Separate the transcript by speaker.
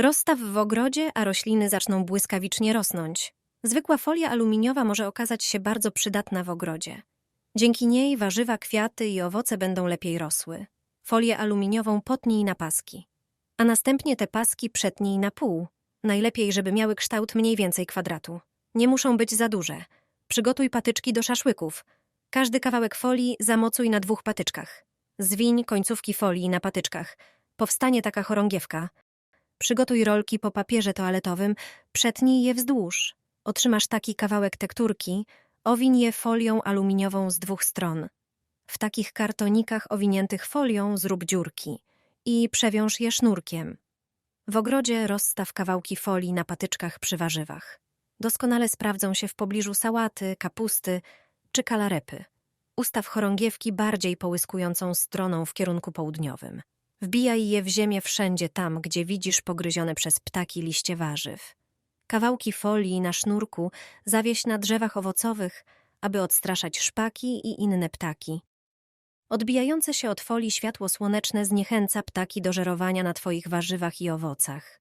Speaker 1: Rozstaw w ogrodzie, a rośliny zaczną błyskawicznie rosnąć. Zwykła folia aluminiowa może okazać się bardzo przydatna w ogrodzie. Dzięki niej warzywa, kwiaty i owoce będą lepiej rosły. Folię aluminiową potnij na paski, a następnie te paski przetnij na pół. Najlepiej, żeby miały kształt mniej więcej kwadratu. Nie muszą być za duże. Przygotuj patyczki do szaszłyków. Każdy kawałek folii zamocuj na dwóch patyczkach. Zwiń końcówki folii na patyczkach. Powstanie taka chorągiewka. Przygotuj rolki po papierze toaletowym, przetnij je wzdłuż. Otrzymasz taki kawałek tekturki, owiń je folią aluminiową z dwóch stron. W takich kartonikach owiniętych folią zrób dziurki i przewiąż je sznurkiem. W ogrodzie rozstaw kawałki folii na patyczkach przy warzywach. Doskonale sprawdzą się w pobliżu sałaty, kapusty czy kalarepy. Ustaw chorągiewki bardziej połyskującą stroną w kierunku południowym. Wbijaj je w ziemię wszędzie tam, gdzie widzisz pogryzione przez ptaki liście warzyw. Kawałki folii na sznurku zawieś na drzewach owocowych, aby odstraszać szpaki i inne ptaki. Odbijające się od folii światło słoneczne zniechęca ptaki do żerowania na twoich warzywach i owocach.